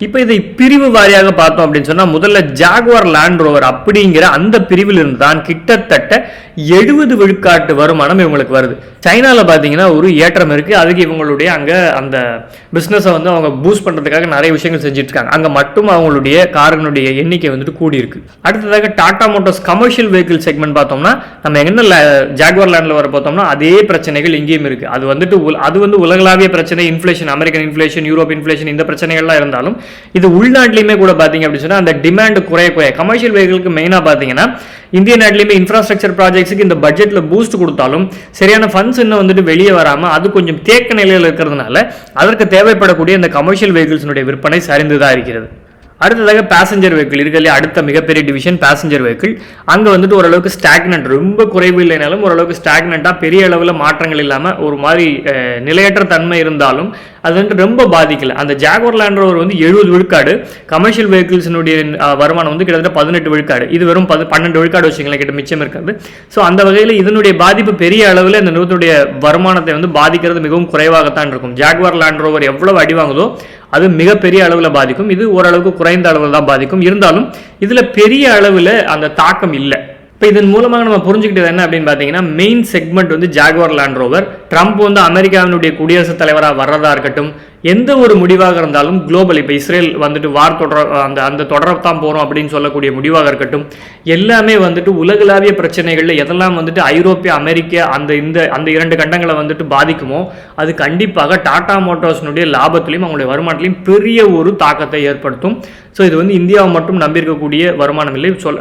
இப்போ இதை பிரிவு வாரியாக பார்த்தோம் அப்படின்னு சொன்னால் முதல்ல ஜாகுவார் லேண்ட் ரோவர் அப்படிங்கிற அந்த பிரிவில் இருந்து தான் கிட்டத்தட்ட எழுபது விழுக்காட்டு வருமானம் இவங்களுக்கு வருது. சைனாவில் பார்த்தீங்கன்னா ஒரு ஏற்றம் இருக்குது அதுக்கு இவங்களுடைய அங்கே அந்த பிஸ்னஸை வந்து அவங்க பூஸ்ட் பண்ணுறதுக்காக நிறைய விஷயங்கள் செஞ்சுட்டு இருக்காங்க அங்கே மட்டும் அவங்களுடைய கார்களுடைய எண்ணிக்கை வந்துட்டு கூடியிருக்கு. அடுத்ததாக Tata Motors commercial vehicle segment பார்த்தோம்னா நம்ம என்ன ஜாகுவார் லேண்டில் வர பார்த்தோம்னா அதே பிரச்சனைகள் இங்கேயும் இருக்குது அது வந்துட்டு அது வந்து உலகளாவிய பிரச்சனை. Inflation American inflation Europe inflation இந்த பிரச்சனைகள்லாம் இருந்தாலும் இது உள்நாட்டிலையுமே கூட பார்த்தீங்க அப்படின்னு சொன்னால் அந்த டிமாண்ட் குறைய குறைய கமர்ஷியல் வெஹிக்கிளுக்கு மெயினாக பார்த்தீங்கன்னா இந்திய நாட்டிலையுமே இன்ஃப்ராஸ்ட்ரக்சர் ப்ராஜெக்ட்ஸுக்கு இந்த பட்ஜெட்டில் பூஸ்ட் கொடுத்தாலும் சரியான ஃபண்ட்ஸ் இன்னும் வந்துட்டு வெளியே வராமல் அது கொஞ்சம் தேக்க நிலையில் இருக்கிறதுனால அதற்கு தேவைப்படக்கூடிய இந்த கமர்ஷியல் வெஹிக்கிள்ஸினுடைய விற்பனை சரிந்து தான் இருக்கிறது. அடுத்ததாக பேசஞ்சர் வெஹிக்கிள் இருக்கிறதுலே அடுத்த மிகப்பெரிய டிவிஷன் பேசஞ்சர் வெஹிக்கிள் அங்கே வந்துட்டு ஓரளவுக்கு ஸ்டாக்னன்ட் ரொம்ப குறைவு இல்லைனாலும் ஓரளவுக்கு ஸ்டாக்னண்ட்டாக பெரிய அளவில் மாற்றங்கள் இல்லாமல் ஒரு மாதிரி நிலையற்ற தன்மை இருந்தாலும் அது வந்து ரொம்ப பாதிக்கல. அந்த ஜாகுவர் லேண்ட்ரோவர் வந்து எழுபது விழுக்காடு கமர்ஷியல் வெஹிக்கிள்ஸினுடைய வருமானம் வந்து கிட்டத்தட்ட பதினெட்டு விழுக்காடு. இது வெறும் பது பன்னெண்டு விழுக்காடு வச்சுக்கலாம் கிட்ட மிச்சம் இருக்காது ஸோ அந்த வகையில் இதனுடைய பாதிப்பு பெரிய அளவில் இந்த நிறுவனத்துடைய வருமானத்தை வந்து பாதிக்கிறது மிகவும் குறைவாகத்தான் இருக்கும். ஜாகுவார் லேண்ட் ரோவர் எவ்வளவு அடி வாங்குதோ அது மிகப்பெரிய அளவில் பாதிக்கும். இது ஓரளவுக்கு குறைந்த அளவில் தான் பாதிக்கும். இருந்தாலும் இதில் பெரிய அளவில் அந்த தாக்கம் இல்லை. இப்போ இதன் மூலமாக நம்ம புரிஞ்சுக்கிட்டது என்ன அப்படின்னு பார்த்தீங்கன்னா மெயின் செக்மெண்ட் வந்து ஜாகுவார் லேண்ட் ரோவர் ட்ரம்ப் வந்து அமெரிக்காவினுடைய குடியரசுத் தலைவராக வர்றதா இருக்கட்டும் எந்த ஒரு முடிவாக இருந்தாலும் குளோபல் இப்போ இஸ்ரேல் வந்துட்டு வார் தொடர் அந்த அந்த தொடரத்தான் போகிறோம் அப்படின்னு சொல்லக்கூடிய முடிவாக இருக்கட்டும் எல்லாமே வந்துட்டு உலகளாவிய பிரச்சனைகளில் எதெல்லாம் வந்துட்டு ஐரோப்பிய அமெரிக்க அந்த இந்த அந்த இரண்டு கண்டங்களை வந்துட்டு பாதிக்குமோ அது கண்டிப்பாக டாடா மோட்டார்ஸ்னுடைய லாபத்திலையும் அவங்களுடைய வருமானத்திலையும் பெரிய ஒரு தாக்கத்தை ஏற்படுத்தும். ஸோ இது வந்து இந்தியாவை மட்டும் நம்பியிருக்கக்கூடிய வருமானம் இல்லை. சொல்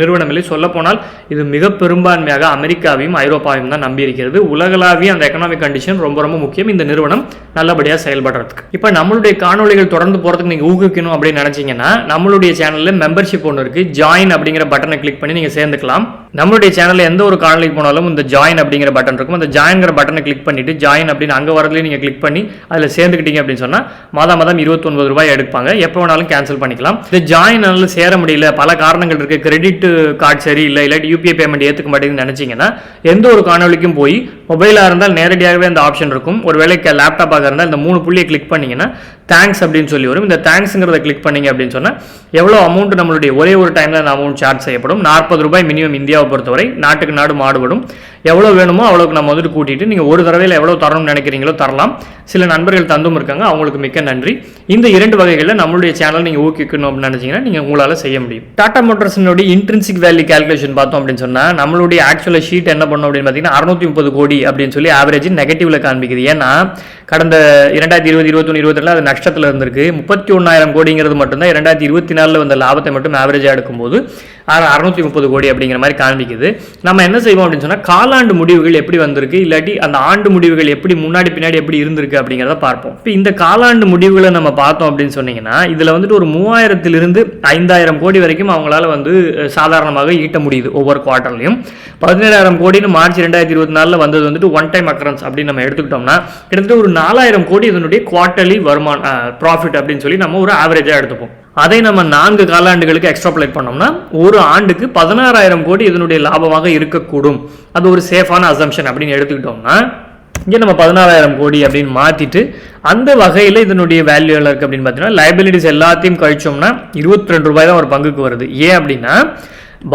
நிறுவனம் இல்லை. சொல்லப்போனால் இது மிக பெரும்பான்மையாக அமெரிக்காவையும் ஐரோப்பாவையும் தான் நம்பியிருக்கிறது. உலகளாவிய அந்த எக்கனாமிக் கண்டிஷன் ரொம்ப ரொம்ப முக்கியம். இந்த நிறுவனம் நல்லபடியாக செயல்படுறதுக்கு இப்போ நம்மளுடைய காணொளிகள் தொடர்ந்து போகிறதுக்கு நீங்கள் ஊக்குவிக்கணும் அப்படின்னு நினச்சிங்கன்னா நம்மளுடைய சேனலில் மெம்பர்ஷிப் ஒன்று இருக்குது ஜாயின் அப்படிங்கிற பட்டனை கிளிக் பண்ணி நீங்கள் சேர்ந்துக்கலாம். நம்மளுடைய சேனலில் எந்த ஒரு காணொலிக்கு போனாலும் இந்த ஜாயின் அப்படிங்கிற பட்டன் இருக்கும். அந்த ஜாயின்ங்கிற பட்டனை கிளிக் பண்ணிவிட்டு ஜாயின் அப்படின்னு அங்கே வரதுலேயே நீங்கள் கிளிக் பண்ணி அதில் சேர்ந்துக்கிட்டீங்க அப்படின்னு சொன்னால் மாதம் மாதம் இருபத்தொன்பது ரூபாய் எடுப்பாங்க. எப்போ வேணாலும் கேன்சல் பண்ணிக்கலாம். இந்த ஜாயின் சேர முடியல பல காரணங்கள் இருக்குது கிரெடிட் கார்டு சரி இல்லை இல்லாட்டி யூபிஐ பேமெண்ட் ஏற்றுக்க மாட்டேங்குதுன்னு நினச்சிங்கன்னா எந்த ஒரு காணொலிக்கும் போய் மொபைலாக இருந்தால் நேரடியாகவே அந்த ஆப்ஷன் இருக்கும். ஒரு ஒருவேளை லேப்டாப்பாக இருந்தால் இந்த மூணு புள்ளியை கிளிக் பண்ணிங்கன்னா தேங்க்ஸ் அப்படின்னு சொல்லி வரும். இந்த தேங்க்ஸுங்கிறத கிளிக் பண்ணிங்க அப்படின்னு சொன்னால் எவ்வளோ அமௌண்ட் நம்மளுடைய ஒரே ஒரு டைமில் அந்த அமௌண்ட் சார்ஜ் செய்யப்படும்? நாற்பது ரூபாய் மினிமம் இந்தியா இந்தியாவை பொறுத்தவரை நாட்டுக்கு நாடு மாடுபடும் எவ்வளோ வேணுமோ அவ்வளோக்கு நம்ம வந்துட்டு கூட்டிட்டு நீங்கள் ஒரு தடவையில் எவ்வளோ தரணும்னு நினைக்கிறீங்களோ தரலாம். சில நண்பர்கள் தந்தும் இருக்காங்க அவங்களுக்கு மிக்க நன்றி. இந்த இரண்டு வகைகளில் நம்மளுடைய சேனல் நீங்கள் ஊக்கிக்கணும் அப்படின்னு நினச்சிங்கன்னா நீங்கள் உங்களால் செய்ய முடியும். டாடா மோட்டர்ஸினுடைய இன்ட்ரின்சிக் வேல்யூ கால்குலேஷன் பார்த்தோம் அப்படின்னு சொன்னால் நம்மளுடைய ஆக்சுவலாக ஷீட் என்ன பண்ணோம் அப்படின்னு பார்த்தீங்கன்னா அறுநூத்தி முப்பது கோடி அப்படின்னு சொல்லி ஆவரேஜ் நெகட்டிவில் காண்பிக்குது. ஏன்னா கடந்த இரண்டாயிரத்தி இருபது இருபத்தொன்று இருபத்தி அது நஷ்டத்தில் இருந்திருக்கு. முப்பத்தி ஒன்றாயிரம் கோடிங்கிறது மட்டும்தான் இரண்டாயிரத்தி இருபத்தி நாலில் வந்த லாபத்தை மட்டும் ஆவரேஜாக எடுக்கும்போது அறுநூத்தி முப்பது கோடி அப்படிங்கிற மாதிரி காண்பிக்குது. நம்ம என்ன செய்வோம் அப்படின்னு சொன்னால் காலாண்டு முடிவுகள் எப்படி வந்திருக்கு? இல்லாட்டி அந்த ஆண்டு முடிவுகள் எப்படி முன்னாடி பின்னாடி எப்படி இருந்திருக்கு அப்படிங்கிறத பார்ப்போம். இப்போ இந்த காலாண்டு முடிவுகளை நம்ம பார்த்தோம் அப்படின்னு சொன்னீங்கன்னா இதில் வந்துட்டு ஒரு மூவாயிரத்திலிருந்து ஐந்தாயிரம் கோடி வரைக்கும் அவங்களால வந்து சாதாரணமாக ஈட்ட முடியுது ஒவ்வொரு குவார்ட்டர்லையும் பதினேழாயிரம் கோடின்னு மார்ச் ரெண்டாயிரத்தி இருபத்தி நாலில் வந்தது வந்துட்டு ஒன் டைம் அக்கரன்ஸ் அப்படின்னு நம்ம எடுத்துக்கிட்டோம்னா கிட்டத்தட்ட ஒரு நாலாயிரம் கோடி இதனுடைய குவார்ட்டர்லி வருமான ப்ராஃபிட் அப்படின்னு சொல்லி நம்ம ஒரு ஆவரேஜாக எடுத்துப்போம். அதை நம்ம நான்கு காலாண்டுகளுக்கு எக்ஸ்ட்ராப்ளேட் பண்ணோம்னா ஒரு ஆண்டுக்கு பதினாறாயிரம் கோடி இதனுடைய லாபமாக இருக்கக்கூடும். அது ஒரு சேஃபான அசம்ஷன் அப்படின்னு எடுத்துக்கிட்டோம்னா இங்கே நம்ம பதினாறாயிரம் கோடி அப்படின்னு மாற்றிட்டு அந்த வகையில் இதனுடைய வேல்யூ எல்லாம் இருக்குது அப்படின்னு பார்த்தீங்கன்னா லைபிலிட்டிஸ் எல்லாத்தையும் கழிச்சோம்னா இருபத்தி ரெண்டு ரூபாய் தான் ஒரு பங்குக்கு வருது. ஏன் அப்படின்னா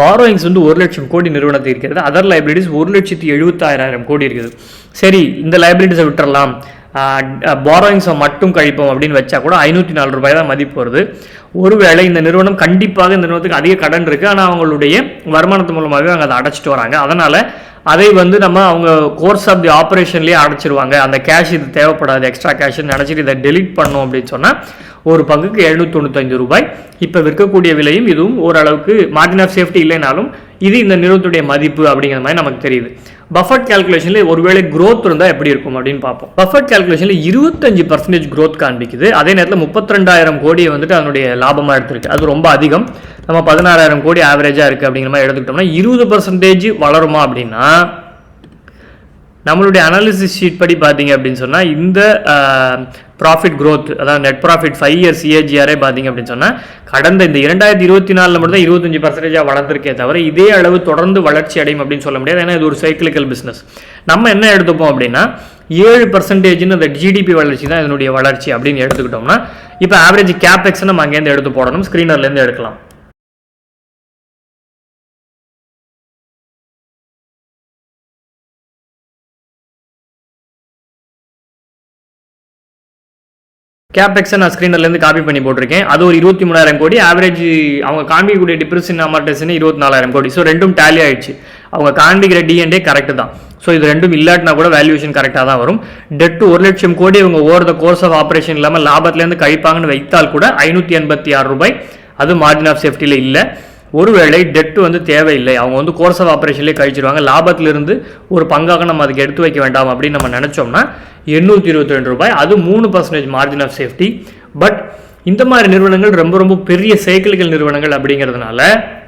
பாரோயிங்ஸ் வந்து ஒரு லட்சம் கோடி நிறுவனத்தில் இருக்கிறது. அதர் லைபிலிட்டிஸ் ஒரு லட்சத்தி எழுபத்தாயிரம் கோடி இருக்குது. சரி இந்த லைபிலிட்டிஸை விட்டுறலாம். பாரோயிங்ஸை மட்டும் கழிப்போம் அப்படின்னு வச்சா கூட ஐநூற்றி நாலு ரூபாய் தான் மதிப்பு வருது. ஒருவேளை இந்த நிறுவனம் கண்டிப்பாக இந்த நிறுவனத்துக்கு அதிக கடன் இருக்குது ஆனால் அவங்களுடைய வருமானத்து மூலமாகவே அவங்க அதை அடைச்சிட்டு வராங்க. அதனால் அதை வந்து நம்ம அவங்க கோர்ஸ் ஆஃப் தி ஆப்ரேஷன்லேயே அடைச்சிருவாங்க. அந்த கேஷ் இது தேவைப்படாது எக்ஸ்ட்ரா கேஷ்னு நினச்சிட்டு இதை டெலிட் பண்ணோம் அப்படின்னு சொன்னால் ஒரு பங்குக்கு எழுநூற்றி தொண்ணூத்தஞ்சு ரூபாய். இப்போ விற்கக்கூடிய விலையும் இதுவும் ஓரளவுக்கு மார்ஜின் ஆஃப் சேஃப்டி இல்லைனாலும் இது இந்த நிறுவனத்துடைய மதிப்பு அப்படிங்கிற மாதிரி நமக்கு தெரியுது. பஃபட் கால்குலேஷனில் ஒருவேளை க்ரோத் இருந்தால் எப்படி இருக்கும் அப்படின்னு பார்ப்போம். பஃபட் கால்குலேஷனில் இருபத்தஞ்சு பர்சன்டேஜ் க்ரோத் காண்பிக்குது. அதே நேரத்தில் முப்பத்திரெண்டாயிரம் கோடியை வந்துட்டு அதனுடைய லாபமாக எடுத்திருக்கு. அது ரொம்ப அதிகம். நம்ம பதினாறாயிரம் கோடி ஆவரேஜாக இருக்குது அப்படிங்கிற மாதிரி எடுத்துக்கிட்டோம்னா இருபது பர்சன்டேஜ் வளருமா அப்படின்னா நம்மளுடைய அனாலிசிஸ் ஷீட் படி பார்த்தீங்க அப்படின்னு சொன்னால் இந்த ப்ராஃபிட் க்ரோத் அதாவது நெட் ப்ராஃபிட் ஃபைவ் இயர்ஸ் சிஏஜிஆரே பார்த்தீங்க அப்படின்னு சொன்னால் கடந்த இந்த இரண்டாயிரத்தி இருபத்தி நாலில் மட்டும் தான் இருபத்தஞ்சு பர்சன்டேஜாக வளர்ந்துருக்கே தவிர இதே அளவு தொடர்ந்து வளர்ச்சி அடையும் அப்படின்னு சொல்ல முடியாது. ஏன்னா இது ஒரு சைக்கிளிக்கல் பிஸ்னஸ் நம்ம என்ன எடுத்துப்போம் அப்படின்னா ஏழு பர்சன்டேஜ்னு அந்த ஜிடிபி வளர்ச்சி தான் இதனுடைய வளர்ச்சி அப்படின்னு எடுத்துக்கிட்டோம்னா இப்போ ஆவரேஜ் கேபெக்ஸ் நம்ம அங்கேருந்து எடுத்து போடணும். ஸ்க்ரீனர்லேருந்து எடுக்கலாம். கேபெக்ஸை நான் ஸ்க்ரீனர்லேருந்து காப்பி பண்ணி போட்டிருக்கேன். அது ஒரு இருபத்தி மூணாயிரம் கோடி. ஆவரேஜ் அவங்க காண்பிக்கக்கூடிய டிப்ரெஷன் அமார்டேஷன் இருபத்தி நாலாயிரம் கோடி. ஸோ ரெண்டும் டேலி ஆயிடுச்சு. அவங்க காண்பிக்கிற டிஎன்டே கரெக்ட் தான். ஸோ இது ரெண்டும் இல்லாட்டினா கூட வேல்யூஷன் கரெக்டாக தான் வரும். டெட் ஒரு லட்சம் கோடி இவங்க over the course of operation இல்லாமல் லாபத்துலேருந்து கழிப்பாங்கன்னு வைத்தால் கூட ஐநூற்றி எண்பத்தி ஆறு ரூபாய். அது மார்ஜின் ஆஃப் சேஃப்டியில் இல்லை. ஒருவேளை டெட்டு வந்து தேவையில்லை. அவங்க வந்து கோர்ஸ் ஆஃப் ஆப்ரேஷன்லேயே கழிச்சிருவாங்க. லாபத்திலிருந்து ஒரு பங்காக நம்ம அதுக்கு எடுத்து வைக்க வேண்டாம் அப்படின்னு நம்ம நினச்சோம்னா எண்ணூற்றி இருபத்தி ரெண்டு ரூபாய். அது மூணு percentage margin of safety but இந்த மாதிரி நிறுவனங்கள் ரொம்ப ரொம்ப பெரிய சைக்கிள்கள் நிறுவனங்கள் அப்படிங்கிறதுனால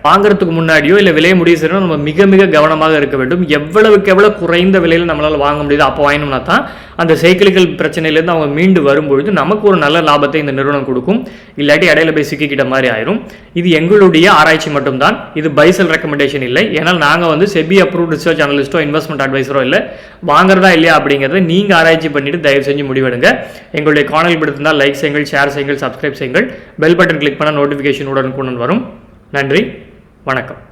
வாங்குறதுக்கு முன்னாடியோ இல்லை விலை முடிவு செய்யணும் நம்ம மிக மிக கவனமாக இருக்க வேண்டும். எவ்வளவுக்கு எவ்வளோ குறைந்த விலையில் நம்மளால் வாங்க முடியுது அப்போ வாங்கினோம்னா தான் அந்த சைக்கிள்கள் பிரச்சனையிலேருந்து அவங்க மீண்டு வரும்பொழுது நமக்கு ஒரு நல்ல லாபத்தை இந்த நிறுவனம் கொடுக்கும். இல்லாட்டி இடையில போய் சிக்கிக்கிட்ட மாதிரி ஆயிரும். இது எங்களுடைய ஆராய்ச்சி மட்டும்தான். இது பைசல் ரெக்கமெண்டேஷன் இல்லை. ஏன்னால் நாங்கள் வந்து செபி அப்ரூவ் ரிசர்ச் அனலிஸ்ட்டோ இன்வெஸ்ட்மெண்ட் அட்வைஸரோ இல்லை. வாங்குறதா இல்லையா அப்படிங்கிறத நீங்கள் ஆராய்ச்சி பண்ணிட்டு தயவு செஞ்சு முடிவெடுங்க. எங்களுடைய காணொலி பிடித்திருந்தால் லைக் செய்யுங்கள் ஷேர் செய்யுங்கள் சப்ஸ்கிரைப் செய்யுங்கள். பெல் பட்டன் கிளிக் பண்ண நோட்டிஃபிகேஷன் உடனுக்குடன் வரும். நன்றி. வணக்கம்.